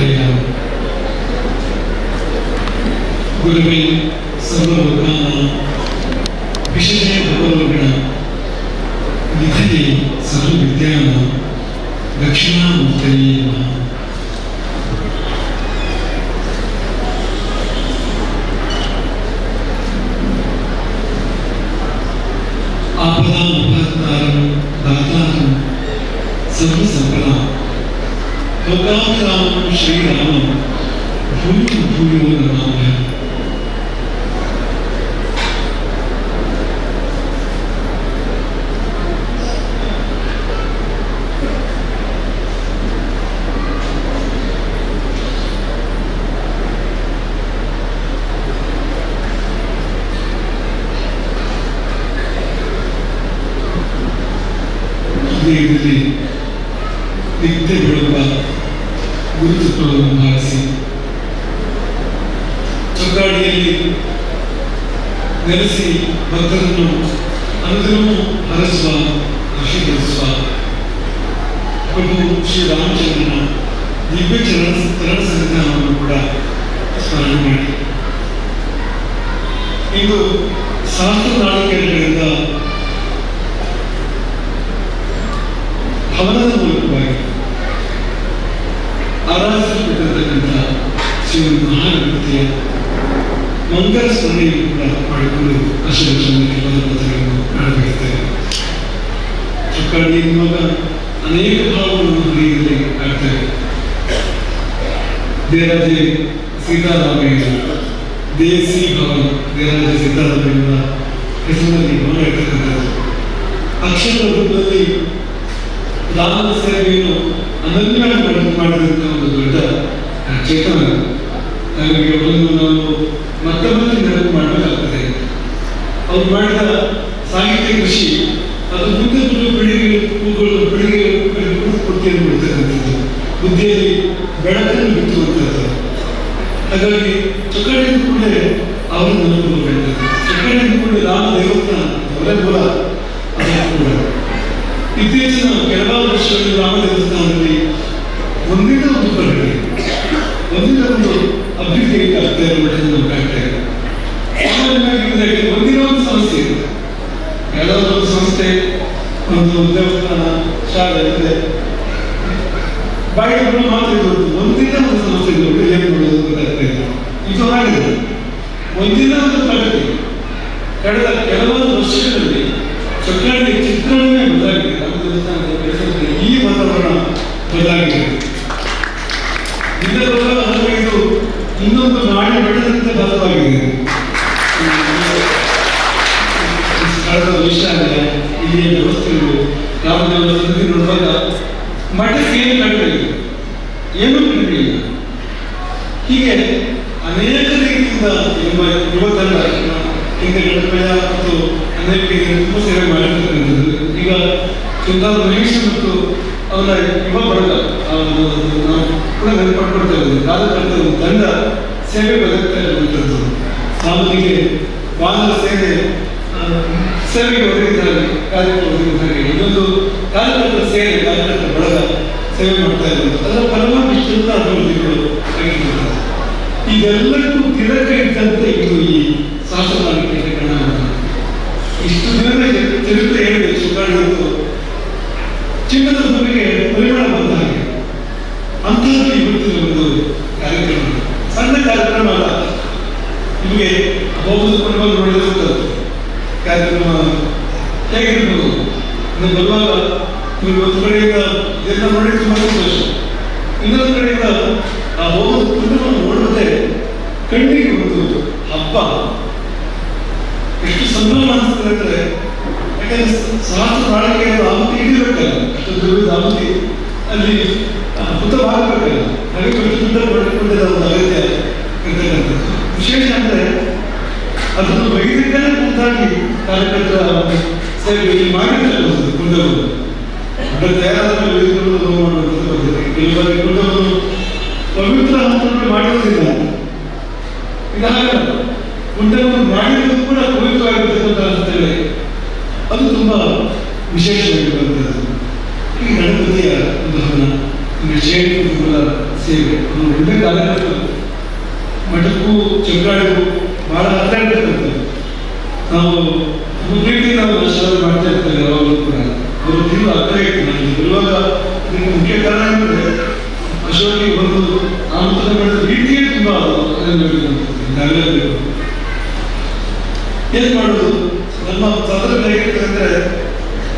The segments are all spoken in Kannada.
علينا ಗುರುವಿನ ಸರ್ವಭೂತಾನ ವಿಷಯ ಭಗವದ್ಗಣ ನಿಧಿ ಸರ್ವ ವಿದ್ಯಾನ ದಕ್ಷಿಣಾಮೂರ್ತಿ ಆಪದಾಂ ಉಪಹತ್ತಾರಂ ದಾತಾರಂ ಸರ್ವ ಸಂಪ್ರದಾಯ ലോകാഭിരാമനും ശ്രീരാമനും ഭൂമി ഭൂമിയോട് നാമം ಇಂದು ಸಹಸ್ರ ನಾಳಿಕೆಗಳಿಂದ ಭವನದ ಮೂಲಕವಾಗಿ ಆರಾಧಿಸಲ್ಪಟ್ಟಿರತಕ್ಕಂಥ ಶ್ರೀ ಮಹಾಗಣಪತಿಯ ಮಂಗಲ ಸ್ಮರಣೆಯನ್ನು ಕೂಡ ಮಾಡಿಕೊಂಡು ಅಶೋಚನೆ ಕೆಲವು ಪದಗಳನ್ನು ಮಾಡಬೇಕಿದ್ದೇವೆ ಚೊಕ್ಕಾಡಿ ಎನ್ನುವಾಗ ಅನೇಕ ಭಾವಗಳನ್ನು ಹರಿಯದಲ್ಲಿ ಆಗ್ತವೆ ದೇರಾಜೆ ಸೀತಾರಾಮಯ್ಯ ದೇಸಿ ಭವನ ದೇರಾಜೆ ಸೀತಾರಾಮಯ್ಯನ ಹೆಸರಿನಲ್ಲಿ ಭವನ ಇರ್ತಕ್ಕಂಥದ್ದು ಅಕ್ಷರ ರೂಪದಲ್ಲಿ ದಾನದ ಸೇವೆಯನ್ನು ಅನನ್ಯ ಮಾಡಿ ಮಾಡಿದಂಥ ಒಂದು ದೊಡ್ಡ ಚೇತನ ನಮಗೆ ಒಂದು ನಾವು ಮತ್ತೆ ಮತ್ತೆ ನೆನಪು ಮಾಡಬೇಕಾಗ್ತದೆ. ಅವ್ರು ಮಾಡಿದ ಸಾಹಿತ್ಯ ಕೃಷಿ, ಅದು ಮುಂದೆ ಮುಂದೆ ಬೆಳಿಗ್ಗೆ ಹೂಗಳು ಬೆಳಿಗ್ಗೆ ಕೊಡ್ತಿಯನ್ನು ಬಿಡ್ತಕ್ಕಂಥದ್ದು ಬುದ್ಧಿಯಲ್ಲಿ ಬೆಳಕನ್ನು ಬಿತ್ತುವಂಥದ್ದು ಹಾಗಾಗಿ ಚೊಕ್ಕಡಿಯ ಕೂಡಲೇ ಅವರು ನೆನಪು ಬೆಳೆದದ್ದು ಚೊಕ್ಕಡಿಯ ಕೂಡಲೇ ರಾಮ ದೇವಸ್ಥಾನ ಅವರೇ ಮೂಲ ಇತ್ತೀಚಿನ ಕೆಲವಾರು ವರ್ಷಗಳಲ್ಲಿ ರಾಮ ದೇವಸ್ಥಾನದಲ್ಲಿ ಒಂದಿನ ಒಂದು ಪರಿಗಣನೆ ಒಂದಿನ ಒಂದು ಅಭಿವೃದ್ಧಿ ಆಗ್ತಾ ಇರುವುದನ್ನು ನಾವು ಕಾಣ್ತಾ ಇದ್ದೇವೆ. ಸಾಮಾನ್ಯವಾಗಿ ಒಂದಿನ ಒಂದು ಸಮಸ್ಯೆ ಇದೆ. ಯಾವುದಾದ್ರೂ ಒಂದು ಸಂಸ್ಥೆ, ಒಂದು ದೇವಸ್ಥಾನ, ಶಾಲೆ ಇದೆ. ಬಾಯಿಗಳು ಮಾತ್ರ ಒಂದಿನ ಒಂದು ಸಮಸ್ಯೆ ಇರೋದು ಏನು ಮಾಡೋದು ಗೊತ್ತಾಗ್ತಾ ಇದು ಆಗಿದೆ. ಒಂದಿನ ಒಂದು ಪ್ರಗತಿ ಕಳೆದ ಕೆಲವೊಂದು ವರ್ಷಗಳಲ್ಲಿ ಚೊಕ್ಕಾಡಿ ಚಿತ್ರಣವೇ ಬದಲಾಗಿದೆ. ಈ ವಾತಾವರಣ ಬದಲಾಗಿದೆ. ಇದರ ಇದು ಇನ್ನೊಂದು ನಾಡಿ ಬೆಳೆದಂತೆ ಬದಲಾಗಿದೆ ಸ್ಥಳದ ವೈಶಾಲ್ಯ ಇಲ್ಲಿ ವ್ಯವಸ್ಥೆಗಳು ರಾಮದೇವರ ಸನ್ನಿಧಿ ನೋಡುವಾಗ ಮಠಕ್ಕೆ ಏನು ಕಡಿಮೆ ಇಲ್ಲ ಏನೂ ಕಡಿಮೆ ಹೀಗೆ ಅನೇಕ ರೀತಿಯಿಂದ ನಿಮ್ಮ ಯುವಕರ ಮತ್ತು ಅನೇಕ ತುಂಬ ಸೇವೆ ಮಾಡಿರ್ತಕ್ಕಂಥದ್ದು ಈಗ ಸುಂದರ ಮಹೇಶ್ ಮತ್ತು ಅವರ ಯುವ ನಾವು ಕೂಡ ನೆನಪಡ್ಕೊಳ್ತಾ ಇದ್ದೀವಿ. ಒಂದು ತಂಡ ಸೇವೆ ಬದುಕ್ತಾ ಇರುವಂಥದ್ದು ಸಾಮಾನ್ಯಕ್ಕೆ ವಾಹನ ಸೇವೆ ಸೇವೆಗೆ ಒದಗಿದ್ದಾರೆ ಕಾರ್ಯಕ್ಕೆ ಇನ್ನೊಂದು ಕಾರ್ಯಕರ್ತರ ಸೇವೆ ಕಾರ್ಯಕರ್ತರ ಬಳಗ ಸೇವೆ ಮಾಡ್ತಾ ಇರುವಂಥದ್ದು ಅದರ ಇಷ್ಟೆಲ್ಲ ಅಭಿವೃದ್ಧಿಗಳು ಇದೆಲ್ಲಕ್ಕೂ ದಿನಕ್ಕೆ ಇದ್ದಂತೆ ಇದು ಈ ಶಾಸನ ಇಷ್ಟು ದಿನದ ಚರಿ- ಚರಿತ್ರೆ ಹೇಳಿದೆ ಸುಗಾಡಿದ್ದು ಚಿನ್ನದ ಬಗೆಗೆ ಪರಿಮಳ ಬಂದ ಹಾಗೆ ಅಂಥದ್ದು ಇವತ್ತಿನ ಒಂದು ಕಾರ್ಯಕ್ರಮ ಸಣ್ಣ ಕಾರ್ಯಕ್ರಮ ಅಲ್ಲ ನಿಮಗೆ ಹೋಗುದುಕೊಂಡು ಬಂದು ನೋಡಿದ್ರೆ ಗೊತ್ತಾಗುತ್ತೆ ಕಾರ್ಯಕ್ರಮ ಹೇಗಿರ್ಬೋದು ನೀವು ಬರುವಾಗ ನೀವು ಒಂದು ಕಡೆಯಿಂದ ಇದೆಲ್ಲ ನೋಡಿ ತುಂಬ ಸಂತೋಷ ಇನ್ನೊಂದು ಕಡೆಯಿಂದ ಆ ಹೋಗೋದು ಕುಟುಂಬವನ್ನು ನೋಡುವುದೇ ಕಣ್ಣಿಗೆ ಒಂದು ಹಬ್ಬ ಎಷ್ಟು ಸಂಭ್ರಮ ಅನಿಸ್ತದೆ ಅಂದ್ರೆ ಯಾಕಂದ್ರೆ ಸಹಸ್ರ ಬಾಳಿಕೆ ಆಮತಿ ಹಿಡಿಬೇಕಲ್ಲ ಅಷ್ಟು ದುರ್ಗದ ಆಮತಿ ಅಲ್ಲಿ ಹುತವಾಗಬೇಕಲ್ಲ ಹಾಗೆ ಪ್ರತಿಬಿಂಬ ಪಡೆದುಕೊಂಡಿದ್ದ ಒಂದು ಅಗತ್ಯ ಇರ್ತಕ್ಕಂಥದ್ದು ವಿಶೇಷ ಅಂದ್ರೆ ಅದನ್ನು ವೈದಿಕನೇ ಮುಂದಾಗಿ ಕಾರ್ಯಕರ್ತರ ಸೇವೆ ಮಾಡಿದ್ದಾರೆ ಅದರ ತಯಾರಾದ ವೈದಿಕರು ನೋವು ಬಂದಿದೆ. ಪವಿತ್ರ ಹಂತವನ್ನು ಮಾಡಿರುವುದಿಲ್ಲ ಇದಾಗಲ್ಲ ಕುಂಡವನ್ನು ಮಾಡಿರುವುದು ಕೂಡ ಪವಿತ್ರವಾಗಿರ್ತಕ್ಕಂಥ ಹಂತಗಳೇ ಅದು ತುಂಬಾ ವಿಶೇಷವಾಗಿರುವಂಥದ್ದು ಈ ಗಣಪತಿಯ ಜೇನು ಕುಂಕುಮದ ಸೇವೆ ಒಂದು ಒಳ್ಳೆ ಕಾರ್ಯಕ್ರಮ. ಮಠಕ್ಕೂ ಚಕ್ರಾಳಿಗೂ ಬಹಳ ಹತ್ರ ಇರ್ತಕ್ಕಂಥದ್ದು ನಾವು ಒಂದು ಪ್ರೀತಿ ನಾವು ದರ್ಶನ ಮಾಡ್ತಾ ಇರ್ತೇವೆ ಯಾವಾಗಲೂ ಕೂಡ ಅವರು ತೀವ್ರ ಅರ್ಥ ಇತ್ತು ನನಗೆ ಬರುವಾಗ ಇದಕ್ಕೆ ಮುಖ್ಯ ಕಾರಣ ಅಂದರೆ ಅಶೋಕಿ ಬಂದು ಆಮಂತ್ರಣ ಮಾಡಿದ ರೀತಿಯೇ ತುಂಬ ಏನು ಮಾಡೋದು ನಮ್ಮ ತಂತ್ರ ಹೇಗಿರ್ತದೆ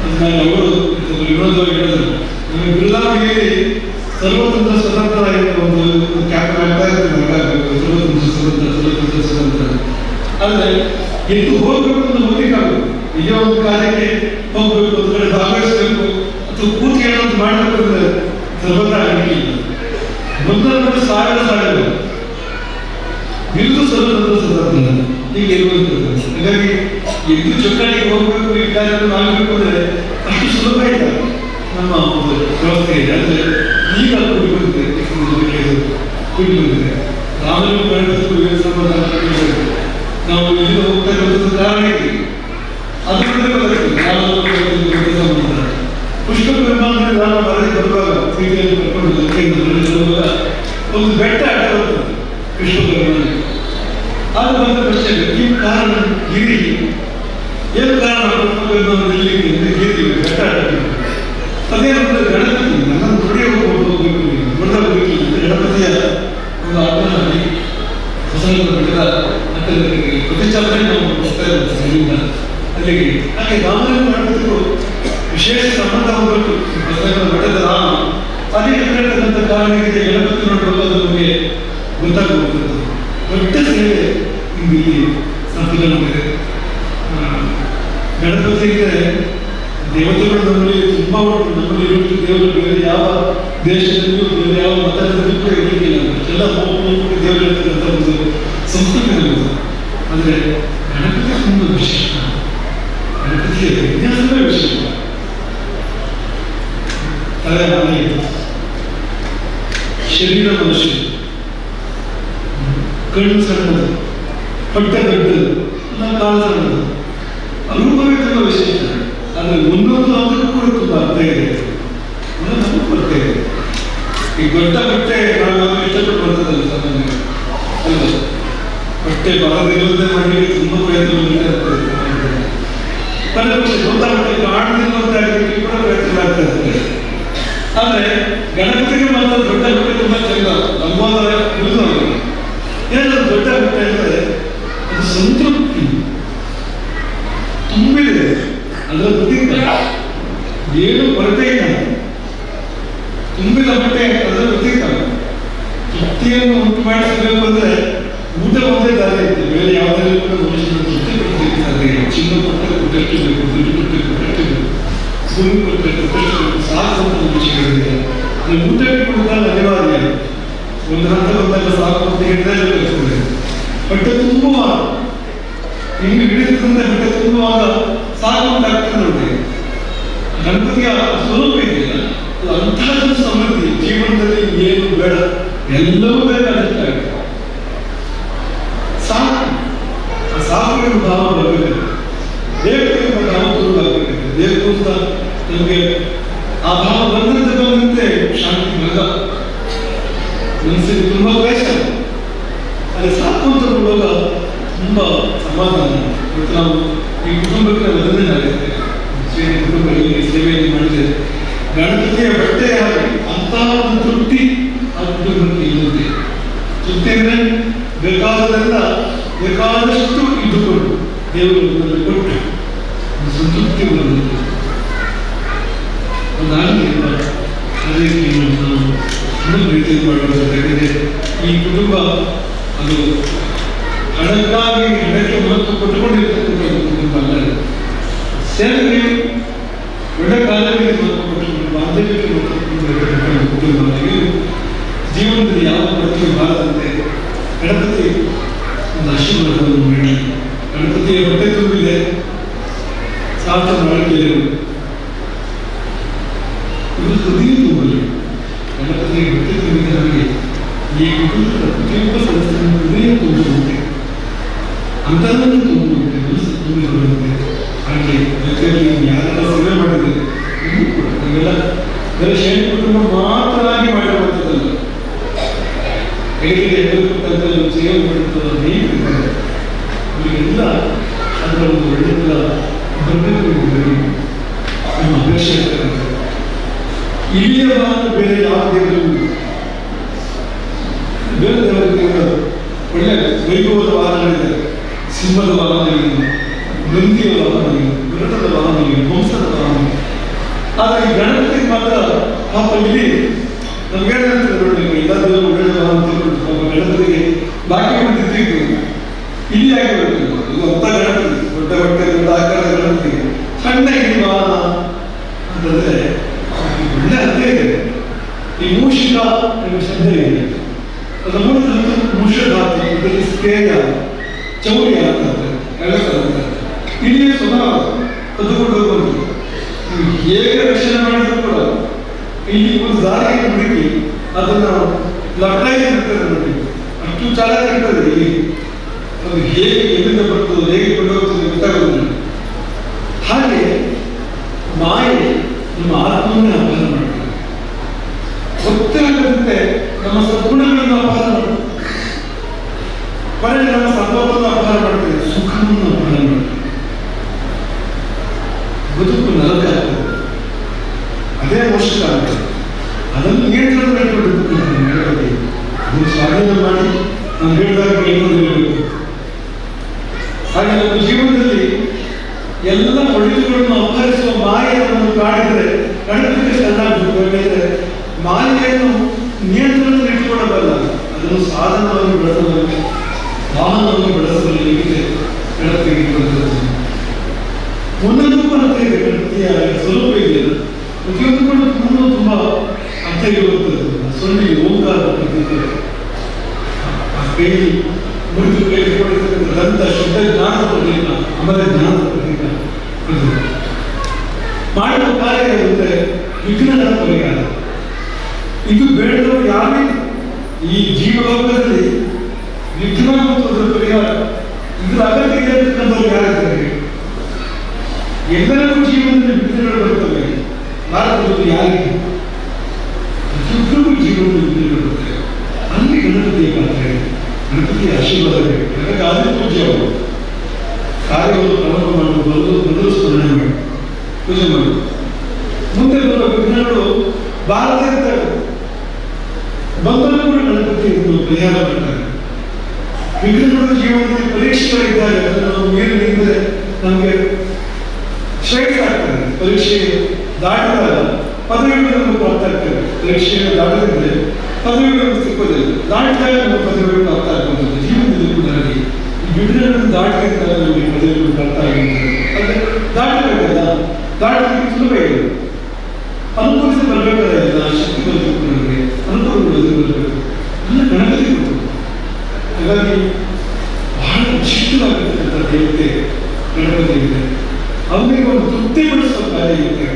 ಅಂದ್ರೆ ನಾನು ಅವರು ಹೇಳಿದ್ರು ನಮಗೆ ಬಿರ್ಲಾವಿಗೆ ಸರ್ವತಂತ್ರ ಸ್ವತಂತ್ರ ಒಂದು ಕ್ಯಾಪ್ ಆಗ್ತಾ ಹಾಗಾಗಬೇಕು ಸರ್ವತಂತ್ರ ಸ್ವತಂತ್ರ ಸ್ವತಂತ್ರ ಆದ್ರೆ ಎದ್ದು ಹೋಗ್ಬೇಕು ಅಂತ ಹೋಗ್ಲಿಕ್ಕಾಗಬೇಕು ನಿಜ ಒಂದು ಕಾರ್ಯಕ್ಕೆ ಹೋಗ್ಬೇಕು ಒಂದು ಕಡೆ ಭಾಗವಹಿಸಬೇಕು ಅಥವಾ ಕೂತಿ ಏನಾದ್ರು ಮಾಡಬೇಕು ಅಂದ್ರೆ ಸರ್ವತ್ರ ಆಗಲಿಕ್ಕಿಲ್ಲ ಒಂದರ ಸಾವಿರ ಸಾವಿರ ಇದು ಸ್ವತಂತ್ರ ಸ್ವತಂತ್ರ ಹೀಗೆ ಇರುವಂಥದ್ದು ಹಾಗಾಗಿ ಇದು ಚೊಕ್ಕಾಣಿಗೆ ಹೋಗಬೇಕು ಈ ಕಾರ್ಯಕ್ರಮ ಆಗಬೇಕು ಅಂದರೆ ಅಷ್ಟು ಸುಲಭ ಇಲ್ಲ. ನಮ್ಮ ಒಂದು ವ್ಯವಸ್ಥೆ ಇದೆ. ಅಂದರೆ ಈಗ ಕೂಡಿ ಬಂದಿದೆ. ಕೂಡಿ ಬಂದಿದೆ? ರಾಮನ ಗಣಪತಿಗೂ ಏನು ಸಂಬಂಧ ಅಂತ ನಾವು ಇಲ್ಲಿ ಹೋಗ್ತಾ ಇರುವಂಥದ್ದು ಕಾರಣ ಇದೆ ಅದು ಕೂಡ ಗೊತ್ತಾಗ್ತದೆ ರಾಮನ ಗಣಪತಿಗೂ ಏನು ಸಂಬಂಧ ಪುಷ್ಪ ವಿಮಾನದಲ್ಲಿ ನಾನು ಬರಲಿ ಬರುವಾಗ ಬರಲಿ ಬರುವಾಗ ಒಂದು ಬೆಟ್ಟ ಅಡ್ಡ ಪುಷ್ಪ ಅದು ಬಂದ ಪ್ರಶ್ನೆ ಈ ಕಾರಣ ಗಿರಿ. ಏನು ಕಾರಣ? ಗಿರಿ, ಬೆಟ್ಟ ಅಡ್ಡ ಅದೇನಂದ್ರೆ ಗಣಪತಿ? ಗಣಪತಿಯ ವಿನ್ಯಾಸವೇ ವಿಶೇಷ ತಲೆ ಮನೆ ಶರೀರ ಮನುಷ್ಯ ಕಣ್ಣು ಸಣ್ಣದು ಹೊಟ್ಟೆ ದೊಡ್ಡದು ನಮ್ಮ ಕಾಲು ಸಣ್ಣದು ಸ್ವರೂಪ ಇದೆಯಲ್ಲ ಅದು ಸಮೃದ್ಧಿ. ಜೀವನದಲ್ಲಿ ಏನು ಬೇಡ, ಎಲ್ಲವೂ ಅದಕ್ಕಾಗಿ ಸಾಕು. ಎಂಬ ಭಾವ ಬರಬೇಕು. ಬೇಕು ಎಂಬ ಭಾವ ಬರಬೇಕಾಗುತ್ತೆ. ಬೇಕು ಅಂತ ನಮಗೆ ಆ ಭಾವ ಬಂದಂತೆ ಬಂದಂತೆ ಶಾಂತಿ ಮಗ ಮನಸ್ಸಿಗೆ ತುಂಬಾ ಕ್ಲೇಷ ಅಲ್ಲಿ ಸಾಕು ಅಂತ ತುಂಬಾ ಸಮಾಧಾನ. ಮತ್ತು ನಾವು ಈ ಕುಟುಂಬಕ್ಕೆ ಅದನ್ನೇ ಕುಟುಂಬಗಳಿಗೆ ಸೇವೆಯನ್ನು ಮಾಡಿದರೆ ಗಣಪತಿಯ ಬಟ್ಟೆ ಆಗಲಿ ಅಂತ ಒಂದು ತೃಪ್ತಿ ಆ ಇಲ್ಲದೆ ತೃಪ್ತಿ ಅಂದರೆ ಬೇಕಾದದೆಲ್ಲ ಬೇಕಾದಷ್ಟು ಇದ್ದುಕೊಂಡು ದೇವರು ನಮಗೆ ಕೊಟ್ಟು ಸಂತೃಪ್ತಿ ಬರುತ್ತೆ ಅದಾಗಲಿ ಅದಕ್ಕೆ ನಾವು ಈ ಕುಟುಂಬ, ಅದು ಹಣಕ್ಕಾಗಿ ಹಣಕ್ಕೆ ಮಹತ್ವ ಕೊಟ್ಟುಕೊಂಡಿರ್ತಕ್ಕಂಥ ಒಂದು ಕುಟುಂಬ ಅಲ್ಲ ಇದು. ಸೇವೆಗೆ ಒಳ್ಳೆ ಕಾಲಕ್ಕೆ ಮಹತ್ವ ಕೊಟ್ಟುಕೊಂಡು ಬಾಂಧವ್ಯಕ್ಕೆ ಮಹತ್ವ ಕೊಟ್ಟುಕೊಂಡಿರ್ತಕ್ಕಂಥ ಒಂದು ಕುಟುಂಬ ಇದು ಜೀವನದಲ್ಲಿ ಯಾವ ಪ್ರತಿಯು ಬಾರದಂತೆ ಗಣಪತಿ ಒಂದು ಆಶೀರ್ವಾದವನ್ನು ಮಾಡಿ ಗಣಪತಿಯ ಹೊಟ್ಟೆ ತುಂಬಿದೆ ಸಾಥ ಮಾಡಿಕೆಯರು ಇದು ಹೃದಯ ತುಂಬಲಿ ಗಣಪತಿಗೆ ಹೊಟ್ಟೆ ತುಂಬಿದ ನಮಗೆ ಈ ಪ್ರತಿಯೊಬ್ಬ ತುಂಬುವಂತೆ ಅಂತರನ್ನು ತುಂಬುವಂತೆ ಮನಸ್ಸು ತುಂಬಿರುವಂತೆ ಹಾಗೆ ಜೊತೆಯಲ್ಲಿ ಯಾರೆಲ್ಲ ಸೇವೆ ಮಾಡಿದೆ ಇನ್ನೂ ಕೂಡ ಇವೆಲ್ಲ ಬರೀ ಶೈಲಿ ಕುಟುಂಬ ಮಾತ್ರ ಆಗಿ ಮಾಡಿರುವಂಥದ್ದಲ್ಲ ಹೇಗೆ ಸೇವೆ ಮಾಡಿರ್ತದ ಅದರ ಒಂದು ಒಳ್ಳೆಯ ಬಂದಿರುವುದರಲ್ಲಿ ನಮ್ಮ ಅಪೇಕ್ಷೆ ಇಲ್ಲಿಯ ಬೇರೆ ಯಾವ ಇಲ್ಲ. ಬೇರೆ ದೇವರಿಗೆ ಒಳ್ಳೆ ವೈಭವದ ವಾದಗಳಿದೆ ಸಿಂಹದ ವಾದಗಳಿದೆ ನಂದಿಯ ವಾಹನಗಳಿವೆ ಗರುಡದ ವಾಹನಗಳಿವೆ ಹಂಸದ ವಾಹನಗಳಿವೆ ಆದರೆ ಈ ಗಣಪತಿಗೆ ಮಾತ್ರ ಪಾಪ ಇಲ್ಲಿ ನಮ್ಗೇನಂತ ನೋಡಿ ಎಲ್ಲ ದೇವರು ಒಳ್ಳೆ ವಾಹನ ಅಂತ ಪಾಪ ಗಣಪತಿಗೆ ಬಾಕಿ ಬಂದಿದ್ದು ಇಲ್ಲಿ ಆಗಿರ್ಬೇಕು ಇದು ಅಂತ ಗಣಪತಿ, ದೊಡ್ಡ ಹೊಟ್ಟೆ, ದೊಡ್ಡ ಆಕಾರದ ಗಣಪತಿ, ಸಣ್ಣ ಈ ವಾಹನ ಅಂತಂದ್ರೆ ಒಳ್ಳೆ ಅರ್ಥ ಇದೆ. ಈ ಮೂಷಿಕ ಶಬ್ದ ಇದೆ. ಅದು ಮುಷಧಾತಿ ಇದರಲ್ಲಿ ಸ್ಕೇಯ ಚೌರ್ಯ ಅಂತ ಹೇಳ್ತಾರೆ ಇಲ್ಲಿ ಸ್ವಭಾವ ಕದ್ದುಕೊಂಡು ಹೋಗುವಂಥದ್ದು ಹೇಗೆ ರಕ್ಷಣೆ ಮಾಡಿದ್ರು ಕೂಡ ಇಲ್ಲಿ ಒಂದು ದಾರಿಗೆ ಹುಡುಕಿ ಅದನ್ನು ಲಪ್ಟಾಗಿ ಇರ್ತದೆ ನೋಡಿ ಅಷ್ಟು ಚಾಲಕ ಇರ್ತದೆ ಇಲ್ಲಿ ಅದು ಹೇಗೆ ಎಲ್ಲಿಂದ ಬರ್ತದೆ ಹೇಗೆ ಕೊಂಡು ಹೋಗ್ತದೆ ಗೊತ್ತಾಗೋದಿಲ್ಲ ಹಾಗೆ ಮಾಯೆ ನಮ್ಮ ಆತ್ಮವನ್ನೇ ಅಪಹಾರ ಮಾಡ್ತದೆ ಗೊತ್ತಿಲ್ಲದಂತೆ ನಮ್ಮ ಸದ್ಗುಣಗಳನ್ನು ಅಪಹಾರ ಮಾಡ್ತದೆ ಕೊನೆಗೆ ನಮ್ಮ ಸಂಪತ್ತನ್ನು ಅಪಹಾರ ಮಾಡ್ತದೆ ಸುಖವನ್ನು ಅಪಹಾರ ಮಾಡ್ತದೆ ಬದುಕು ನರಕ ಆಗ್ತದೆ ಅದೇ ಮೋಷಕ ಆಗ್ತದೆ ಅದನ್ನು ನಿಯಂತ್ರಣ ಮಾಡಿಕೊಂಡು ಗಣಪತಿ ಅದನ್ನು ಸ್ವಾಧೀನ ಮಾಡಿ ನಾನು ಹೇಳಿದಾಗ ಕೇಳ್ಕೊಂಡು ಇರಬೇಕು ಹಾಗೆ ನಮ್ಮ ಜೀವನದಲ್ಲಿ ಎಲ್ಲ ಒಳಿತುಗಳನ್ನು ಅಪಹರಿಸುವ ಮಾಯೆ ನಮ್ಮನ್ನು ಕಣ್ಣಿಗೆ ಗಣಪತಿ ಮಾಲಿಕೆಯನ್ನು ಯಾಕಂದ್ರೆ ಮಾಯೆಯನ್ನು ನಿಯಂತ್ರಣದಲ್ಲಿ ಇಟ್ಟುಕೊಳ್ಳಬಲ್ಲ ಅದನ್ನು ಸಾಧನವಾಗಿ ಬಳಸಬಲ್ಲ ವಾಹನವನ್ನು ಬಳಸಬಲ್ಲ ಇದೆ ಗಣಪತಿಗೆ ಇರುವಂಥದ್ದು ಒಂದೊಂದು ಅರ್ಥ ಇದೆ ಗಣಪತಿಯ ಸ್ವರೂಪ ಇದೆ ಪ್ರತಿಯೊಂದು ಕೂಡ ತುಂಬ ತುಂಬ ಅರ್ಥ ಇರುವಂಥದ್ದು ಸೊನ್ನೆ ಓಂಕಾರ ಪ್ರತೀಕ ಆ ಕೈ ಮುರಿದು ಕೈ ಕೊಡಿರ್ತಕ್ಕಂಥ ದಂತ ಶುದ್ಧ ಜ್ಞಾನದ ಪ್ರತೀಕ ಅಮರ ಜ್ಞಾನದ ಪ್ರತೀಕ ಅದು ಮಾಡುವ ಕಾರ್ಯ ಅಂದರೆ ವಿಘ್ನಗಳ ಪರಿಹಾರ ಇದು ಬೇಡದವರು ಯಾರೇ ಈ ಜೀವಲೋಕದಲ್ಲಿ ವಿಘ್ನ ಮತ್ತು ಅದರ ಪರಿಹಾರ ಇದ್ರ ಅಗತ್ಯ ಇದೆ ಅಂತಕ್ಕಂಥವ್ರು ಯಾರಿದ್ದಾರೆ ಎಲ್ಲರಿಗೂ ಜೀವನದಲ್ಲಿ ವಿಘ್ನಗಳು ಬರ್ತವೆ ಭಾರತದಲ್ಲಿ ಯಾರಿಗೆ ಪ್ರತಿಯೊಬ್ಬರಿಗೂ ಜೀವನದಲ್ಲಿ ವಿಘ್ನಗಳು ಬರ್ತವೆ ಅಲ್ಲಿ ಗಣಪತಿಯ ಪಾತ್ರ ಇದೆ ಗಣಪತಿಯ ಆಶೀರ್ವಾದ ಬೇಕು ಯಾಕಂದ್ರೆ ಅದೇ ಪೂಜೆ ಅವರು ಕಾರ್ಯವನ್ನು ಪ್ರಾರಂಭ ಮಾಡುವ ಮೊದಲು ಮೊದಲು ಸ್ಮರಣೆ ಮಾಡಿ ಪೂಜೆ ಮಾಡಿ ಮುಂದೆ ಬರುವ ವಿಘ್ನಗಳು ಬಾರದೇ ಇರ್ತವೆ ಬಂದರೂ ಕೂಡ ಗಣಪತಿ ಇದನ್ನು ಪರಿಹಾರ ಮಾಡ್ತಾರೆ ವಿಘ್ನಗಳು ಜೀವನದಲ್ಲಿ ಪರೀಕ್ಷೆಗಳಿದ್ದಾಗ ಅದನ್ನು ನಾವು ಮೀರಿ ನಿಂತರೆ ನಮಗೆ ಶ್ರೇಷ್ಠ ಆಗ್ತದೆ ಪರೀಕ್ಷೆ ದಾಟಿದಾಗ ಪದವಿಗಳು ನಮಗೆ ಪ್ರಾಪ್ತ ಆಗ್ತವೆ ದಾಟದಿದ್ದರೆ ಪದವಿಗಳನ್ನು ಪದವಿಗಳು ಸಿಕ್ಕೋದಿಲ್ಲ ದಾಟಿದಾಗ ನಾವು ಪದವಿಗಳು ಪ್ರಾಪ್ತ ಇರ್ಬೋದು ಜೀವನದಲ್ಲಿ ಕೂಡ ಬಿಡುಗಡೆಗಳನ್ನು ದಾಟಿದಾಗ ನಮಗೆ ಪದವಿಗಳು ಬರ್ತಾ ಇರ್ಬೋದು ಅಂದರೆ ದಾಟಬೇಕಲ್ಲ ದಾಟಲಿಕ್ಕೆ ಸುಲಭ ಇದೆ ಅನುಭವಿಸಿ ಬರಬೇಕಾದ ಶಕ್ತಿ ಬರಬೇಕು ನಮಗೆ ಅನುಭವ ಬರಬೇಕು ಎಲ್ಲ ಗಣಪತಿ ಹಾಗಾಗಿ ಬಹಳ ವಿಶಿಷ್ಟವಾಗಿರ್ತಕ್ಕಂಥ ದೇವತೆ ಗಣಪತಿ ಇದೆ ಅವರಿಗೆ ಒಂದು ತೃಪ್ತಿಪಡಿಸುವ ಕಾರ್ಯ ಇದೆ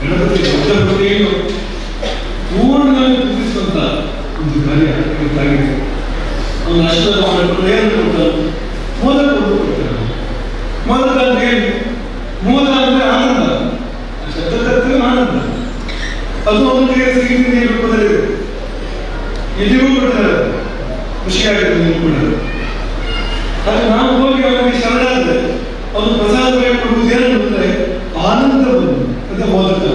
ಗಣಪತಿ ದೊಡ್ಡ ಪ್ರತಿಯನ್ನು ಒಂದು ಗೊತ್ತಾಗಿತ್ತು ಅವನು ಅಷ್ಟದ ಮಾಡಿಕೊಂಡು ಏನು ಕೊಡ್ತಾನೆ ಕೊಡ್ತಾನೆ ಮೋದಕ ಅಂದ್ರೆ ಮೋದ ಅಂದ್ರೆ ಆನಂದ. ಶಬ್ದದ ಆನಂದ. ಅದು ಅವನಿಗೆ ಸಿಹಿ ರೂಪದಲ್ಲಿ ಎಲ್ಲಿಗೂ ಕೊಡ್ತಾರೆ ಖುಷಿಯಾಗುತ್ತೆ ನೀವು ಕೂಡ. ಅದು ನಾವು ಹೋಗಿ ಅವನಿಗೆ ಶರಣಾದ್ರೆ ಅವನು ಪ್ರಸಾದ ಕೊಡುವುದು ಏನು ಆನಂದ ಆನಂದವನ್ನು ಅಂತ ಮೋದಕ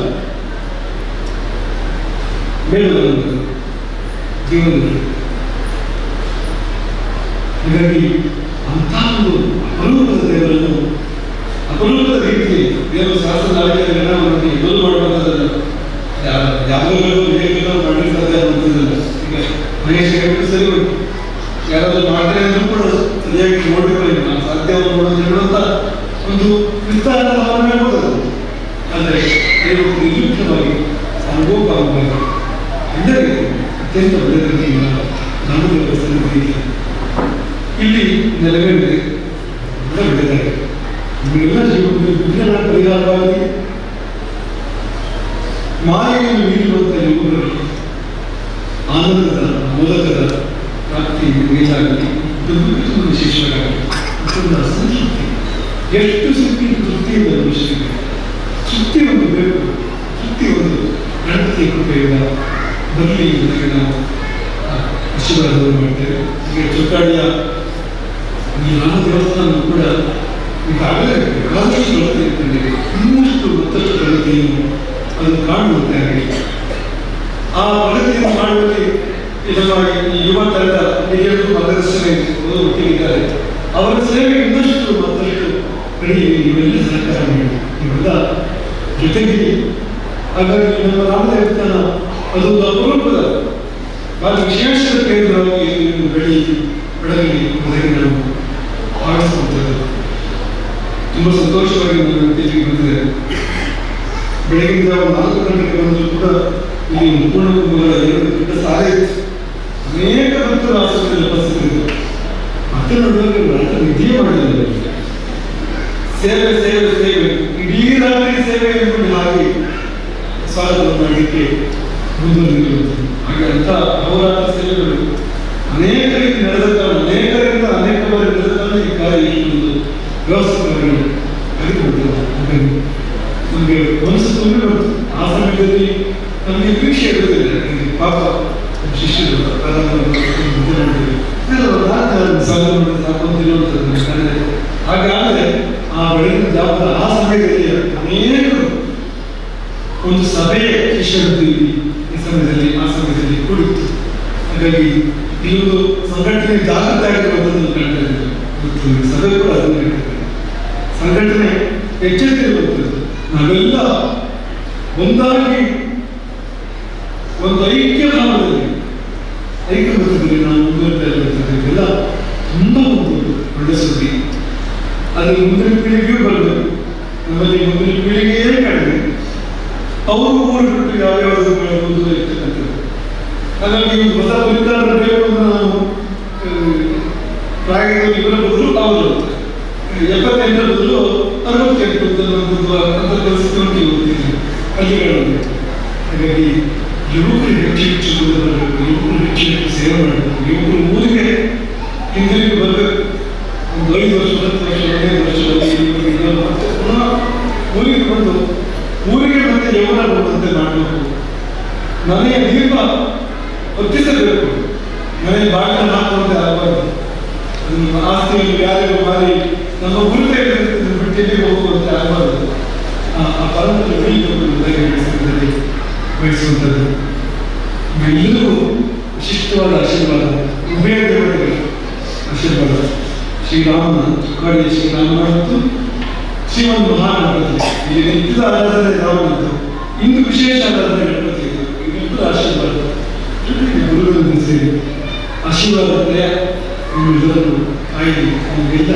ಜೀವನದಲ್ಲಿ ಹಾಗಾಗಿ ಅಂಥ ಒಂದು ಅಪರೂಪದ ದೇವರನ್ನು, ಅಪರೂಪದ ರೀತಿಯಲ್ಲಿ ದೇವರ ಶಾಸನ ಆಯ್ಕೆಯ ಅವರನ್ನು ಎದುರು ಮಾಡುವಂಥದ್ದನ್ನು ಯಾವಾಗಲೂ ವಿವೇಕಗಳು ಮಾಡಲಿಕ್ಕೆ ಸಾಧ್ಯ ಈಗ ಮಹೇಶ್ ಹೇಳಿದ್ರು ಸರಿ ಉಂಟು. ಯಾರಾದರೂ ಮಾಡಿದ್ರೆ ಅಂದ್ರೂ ಕೂಡ ಸರಿಯಾಗಿ ನೋಡಬೇಕು ನಾನು ಸಾಧ್ಯವನ್ನು ನೋಡೋದು ಹೇಳುವಂತ ಒಂದು ವಿಸ್ತಾರದ ಭಾವನೆ ಹೋದದು ಅಂದರೆ ದೇವರು ನಿರ್ಲಿಪ್ತವಾಗಿ ಆಗಬೇಕು ಎಲ್ಲರಿಗೂ ಅತ್ಯಂತ ಒಳ್ಳೆಯ ನಾನು ವ್ಯವಸ್ಥೆ ಇಲ್ಲಿ ನೆಲೆಗಳಿದೆ ಬೆಳೆದಾರೆ ನಿಮಗೆಲ್ಲ ಜೀವನದಲ್ಲಿ ವಿಜ್ಞಾನ ಪರಿಹಾರವಾಗಿ ಮಾಯೆಯನ್ನು ಯುವಕರು ಆನಂದದ ಮೂಲಕದ ಪ್ರಾಪ್ತಿ ಮೇಲಾಗಲಿ ತುಂಬ ವಿಶೇಷವಾಗಿ ತುಂಬ ಸಂತೃಪ್ತಿ ಎಷ್ಟು ಸುತ್ತಿ ತೃಪ್ತಿಯಿಂದ ಮನುಷ್ಯನಿಗೆ. ತೃಪ್ತಿ ಒಂದು ಬೇಕು. ಒಂದು ಬರಲಿ ಎಂದಾಗ ನಾವು ಆಶೀರ್ವಾದವನ್ನು ಮಾಡ್ತೇವೆ ಈಗ ಚೊಕ್ಕಾಡಿಯ ಈ ನಾನು ದೇವಸ್ಥಾನ ಕೂಡ ಈಗಾಗಲೇ ಬೇಕಾದಷ್ಟು ಪ್ರಗತಿ ಕಂಡಿದೆ ಇನ್ನಷ್ಟು ಮತ್ತಷ್ಟು ಪ್ರಗತಿಯನ್ನು ಕಾಣುವಂತೆ ಆಗಲಿ ಆ ಪ್ರಗತಿಯನ್ನು ಮಾಡುವಲ್ಲಿ ನಿಜವಾಗಿ ಈ ಯುವ ತಂಡ ಹಿರಿಯರು ಮಾರ್ಗದರ್ಶನ ಒಟ್ಟಿಗಿದ್ದಾರೆ. ಅವರ ಸೇವೆ ಇನ್ನಷ್ಟು ಮತ್ತಷ್ಟು ಪ್ರಗತಿಯಲ್ಲಿ ಇವೆಲ್ಲ ಸಹಕಾರ ನೀಡಿ ಇವೆಲ್ಲ ಜೊತೆಗೆ ಹಾಗಾಗಿ ನಮ್ಮ ರಾಮ ಅದೊಂದು ಅಪರೂಪದ ಬಹಳ ವಿಶೇಷ ಇದನ್ನು ಬೆಳಿ ಬೆಳಗಲಿ ಮೊದಲಿಗೆ ನಾವು ತುಂಬ ಸಂತೋಷವಾಗಿ ನನ್ನ ಇಲ್ಲಿಗೆ ಬಂದಿದೆ. ನಾಲ್ಕು ಗಂಟೆಗೆ ಬಂದರೂ ಕೂಡ ಇಲ್ಲಿ ಕುಂಭಗಳ ಎರಡು ದೊಡ್ಡ ಸಾಲೆ ಅನೇಕ ಭಕ್ತರ ಆಶ್ರಮದಲ್ಲಿ ಉಪಸ್ಥಿತರಿದ್ದರು. ಮತ್ತೆ ನಿದ್ದೆ ಮಾಡಲಿಲ್ಲ. ಸೇವೆ ಸೇವೆ ಸೇವೆ. ಇಡೀ ರಾತ್ರಿ ಸೇವೆ ಎಂಬುದು ಹಾಗೆ. ಸ್ವಾಗತ ಮಾಡಲಿಕ್ಕೆ ಹಾಗೆ ಅಂತ ಅಹೋರಾತ್ರ ಸೇವೆಗಳು ರೀತಿ ನಡೆದ ಅನೇಕರಿಂದ ಅನೇಕ ಬಾರಿ ನಡೆದಂತ ಈ ಕಾರ್ಯ ಈ ಒಂದು ಆಗಿರುತ್ತದೆ ಹಾಗಾಗಿ ನಮಗೆ ಮನಸ್ಸು ತುಂಬಿ ಬಂತು ಆ ಸಮಯದಲ್ಲಿ ನಮಗೆ ನಿರೀಕ್ಷೆ ಇರುವುದಿಲ್ಲ. ಪಾಪ ಶಿಷ್ಯರು ಹಾಗಾದ್ರೆ ಆ ಬೆಳಗಿನ ಜಾವದ ಆ ಸಮಯದಲ್ಲಿ ಅನೇಕರು ಒಂದು ಸಭೆಯ ಶಿಷ್ಯರು ಸಮಯದಲ್ಲಿ ಆ ಸಮಯದಲ್ಲಿ ಕುಳಿತು. ಹಾಗಾಗಿ ಕೆಲವೊಂದು ಸಂಘಟನೆ ಜಾಗೃತಿ ಆಗಿರುವಂಥದ್ದು ಕಾಣ್ತಾ ಈ ಸಭೆ ಕೂಡ ಅದನ್ನು ಸಂಘಟನೆ ಎಚ್ಚರಿಕೆಯಿರುವಂಥದ್ದು ನಾವೆಲ್ಲ ಒಂದಾಗಿ ಒಂದು ಐಕ್ಯ ಭಾವದಲ್ಲಿ ಐಕ್ಯಬದ್ಧದಲ್ಲಿ ನಾವು ಮುಂದುವರಿತಾ ಇರುವಂಥದ್ದು. ತುಂಬ ಒಂದು ದೊಡ್ಡ ಸುದ್ದಿ. ಅದು ಮುಂದಿನ ಪೀಳಿಗೆಯೂ ಬರಬೇಕು ನಮ್ಮಲ್ಲಿ ಮುಂದಿನ ಪೀಳಿಗೆಯೇ ಕಡಿಮೆ ಅವರು ಬಿಟ್ಟು ಯಾವ್ಯಾವುದು ಮುಂದುವರಿತಕ್ಕಂಥದ್ದು ಹಾಗಾಗಿ ಹೊಸ ಅವರು ಬದಲು ಅಂತ ಹಾಗಾಗಿ ಹೆಚ್ಚು ಹೆಚ್ಚು ಸೇವೆ ಮಾಡಬೇಕು ಹಿಂದಿರುಗಿ ಒಂದು ಐದು ವರ್ಷ ಹತ್ತು ವರ್ಷ ಊರಿಗೆ ಬಂದು ಊರಿಗೆ ಮತ್ತೆ ಯಮನ ಬರುವಂತೆ ಮಾಡಬೇಕು ಮನೆಯ ದೀಪ ಹೊತ್ತಿಸಬೇಕು. ಮನೆಯ ಬಾಗಿಲ ಹಾಕುವಂತೆ ಆಗಬಾರದು. ಆಸ್ತಿಯಲ್ಲಿ ಯಾರಿಗೂ ಮಾರಿ ನಮ್ಮ ಗುರುತೇ ಬಿಟ್ಟಿಗೆ ಹೋಗುವಂತೆ ಆಗಬಾರದು. ಆ ಪರಂಪರೆ ಬೆಳೆಸಬೇಕಂತೇಳಿ ಬಯಸುವಂಥದ್ದು ಎಲ್ಲರೂ ವಿಶಿಷ್ಟವಾದ ಆಶೀರ್ವಾದ. ಉಭಯ ದೇವರಿಗೆ ಆಶೀರ್ವಾದ. ಶ್ರೀರಾಮನ ತುಕಾಡಿಯ ಶ್ರೀರಾಮನ ಮತ್ತು ಶ್ರೀಮಂತ ಮಹಾಗಣಪತಿ ಇಲ್ಲಿ ನಿತ್ಯದ ಆರಾಧನೆ ನಾವು ಇಂದು ವಿಶೇಷ ಆರಾಧನೆ ಗಣಪತಿ ನಿತ್ಯದ ಆಶೀರ್ವಾದ ಗುರುಗಳನ್ನು ಸೇರಿ ಆಶೀರ್ವಾದ ಇವೆಲ್ಲರೂ ಆಗಿ ನಮಗೆಲ್ಲ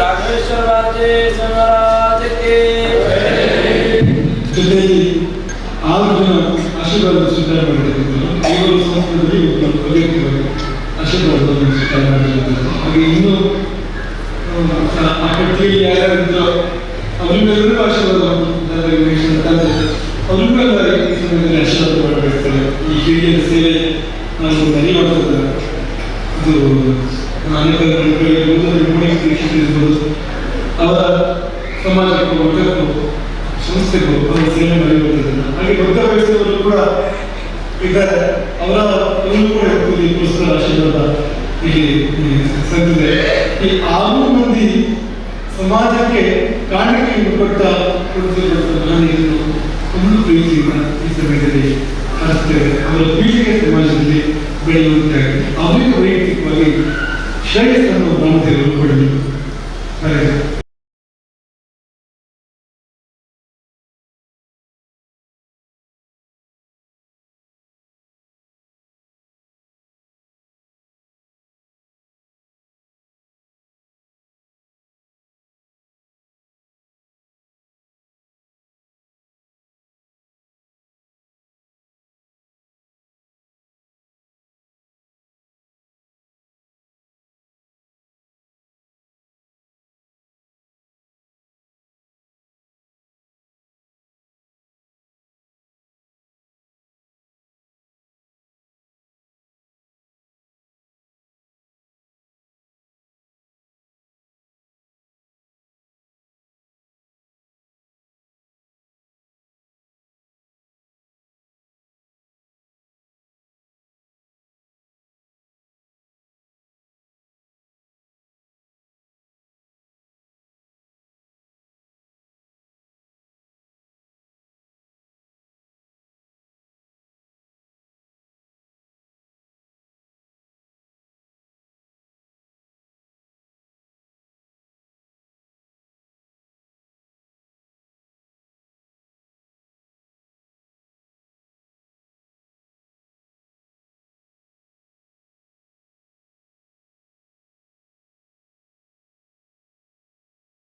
ರಾಘವೇಶ್ವರ ಜೊತೆಯಲ್ಲಿ ಹಾಗೆ ಇನ್ನೂ ಆ, ಆ ಕಟ್ಟೆಯಲ್ಲಿ ಯಾರ್ಯಾರಿದ್ದರೋ ಭಾಷೆ ಅವರಿಗೆಲ್ಲ ಈ ಹಿರಿಯರ ಸೇವೆ ಇದು ಅವರ ಸಮಾಜಕ್ಕೂ ವರ್ಗಕ್ಕೂ ಸಂಸ್ಥೆಗೂ ಅವರ ಸೇವೆ ಮಾಡಿರುವಂಥದ್ದನ್ನು ಹಾಗೆ ದೊಡ್ಡ ವಯಸ್ಸಿನವರು ಕೂಡ ಇದ್ದಾರೆ. ಅವರ ಕೂಡ ಈ ಪುಸ್ತಕ ಆಶೀರ್ವಾದ ಇಲ್ಲಿ ಸಂದಿದೆ ಈ ಆರು ಮಂದಿ ಸಮಾಜಕ್ಕೆ ಕಾಣಿಕೆಯನ್ನು ಕೊಟ್ಟ ನಾನು ಇದನ್ನು ತುಂಬ ಪ್ರೀತಿಯಿಂದ ಈ ಸಮಯದಲ್ಲಿ ಕಾಣಿಸ್ತೇವೆ ಅವರ ಪೀಳಿಗೆ ಸಮಾಜದಲ್ಲಿ ಬೆಳೆಯುವಂತೆ ಅವರಿಗೆ ವೈಯಕ್ತಿಕವಾಗಿ ಶ್ರೇಯಸ್ಸನ್ನು ಬಾಂಧವ್ಯಗಳು ಕೊಡಬೇಕು